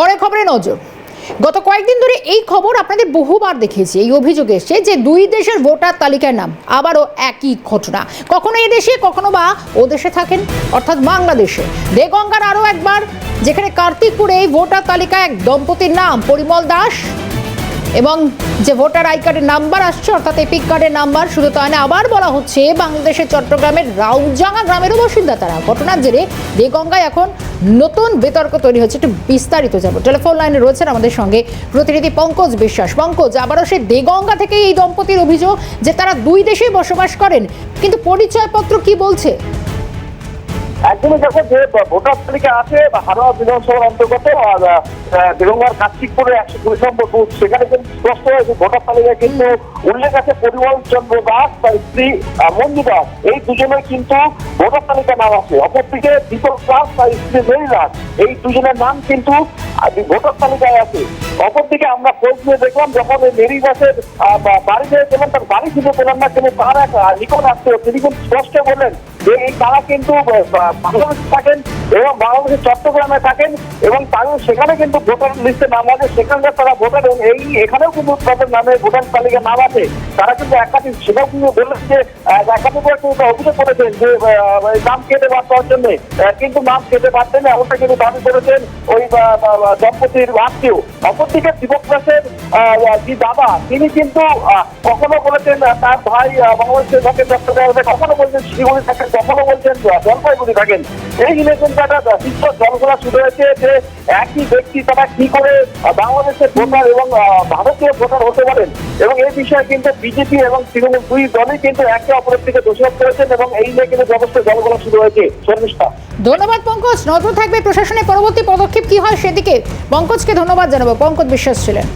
পরে খবরে নজর। গত কয়েকদিন ধরে এই খবর আপনাদের বহুবার দেখিয়েছি। এই অভিযোগ এসছে যে দুই দেশের ভোটার তালিকার নাম, আবারও একই ঘটনা। কখনো এই দেশে, কখনো বা ও দেশে থাকেন, অর্থাৎ বাংলাদেশে। দেগঙ্গার আরও একবার, যেখানে কার্তিকপুরে এই ভোটার তালিকায় এক দম্পতির নাম, পরিমল দাস। এবং যে ভোটার আই কার্ডের নাম্বার আসছে, অর্থাৎ এপিক কার্ডের নাম্বার, শুধু তাই না, আবার বলা হচ্ছে বাংলাদেশের চট্টগ্রামের রাউজাঙ্গা গ্রামেরও বাসিন্দা তারা। ঘটনার জেরে দেগঙ্গায় এখন নতুন বিতর্ক তৈরি হচ্ছে। একটু বিস্তারিত যাব টেলিফোন লাইনে রয়েছেন আমাদের সঙ্গে প্রতিনিধি পঙ্কজ বিশ্বাস। পঙ্কজ, আবারও সে দেগঙ্গা থেকে এই দম্পতির অভিযোগ যে তারা দুই দেশেই বসবাস করেন, কিন্তু পরিচয়পত্র কি বলছে? একদমই দেখো যে ভোটার তালিকা আছে হারোয়া বিধানসভার অন্তর্গত আর, আহ, বেগঙ্গার কার্তিকপুরে একশো দুই নম্বর বুথ সেখানে কিন্তু স্পষ্ট হয়েছে ভোটার তালিকায় কিন্তু উল্লেখ আছে পরিমল চন্দ্র দাস তার স্ত্রী মঞ্জু দাস। এই দুজনের কিন্তু ভোটার তালিকা নাম আছে। অপরদিকে দীপক দাস তার স্ত্রী মেরি দাস। এই দুজনের নাম কিন্তু ভোটার তালিকায় আছে। অপরদিকে আমরা খোঁজ নিয়ে দেখলাম যখন এই মেরি দাসের আহ, বা- বাড়িতে গেলাম তার বাড়ি খুঁজে পেলাম না কিন্তু তার এক নিকট আসছে তিনি কিন্তু স্পষ্ট বললেন যে এই তারা কিন্তু বাংলাদেশে থাকেন এবং বাংলাদেশের চট্টগ্রামে থাকেন এবং তাদের সেখানে কিন্তু ভোটার লিস্টে নাম আছে সেখানকার তারা ভোটার এই এখানেও কিন্তু তাদের নামে ভোটার তালিকা নাম আছে। তারা কিন্তু একাধিক সেটাও কিন্তু বললেন যে একাধিক অভিযোগ করেছেন যে নাম কেটে বাদ দেওয়ার জন্য। কিন্তু নাম কেটে বাদ দেন এমনটা কিন্তু দাবি করেছেন ওই দম্পতির আত্মীয়। অপরদিকে দীপক দাসের যে দাদা তিনি কিন্তু কখনো বলেছেন তার ভাই আহ, বাংলাদেশে থাকেন চট্টগ্রামে কখনো বলেছেন শিলিগুড়ি থাকেন কখনো জলপাইগুড়ি থাকেন। এই নিয়ে কিন্তু একটা বিশ্ব শুরু হয়েছে যে একই ব্যক্তি তারা কি করে বাংলাদেশের ভোটার এবং ভারতীয় ভোটার হতে পারেন। এবং এই বিষয়ে কিন্তু বিজেপি এবং তৃণমূল দুই দলই কিন্তু একে অপরের থেকে দোষারোপ করেছেন এবং এই নিয়ে কিন্তু যথেষ্ট জলঘোলা শুরু হয়েছে। শর্মিষ্ঠা। ধন্যবাদ, পঙ্কজ। নজর থাকবে প্রশাসনের পরবর্তী পদক্ষেপ কি হয় সেদিকে। পঙ্কজকে ধন্যবাদ জানাব। পঙ্কজ বিশ্বাস ছিলেন।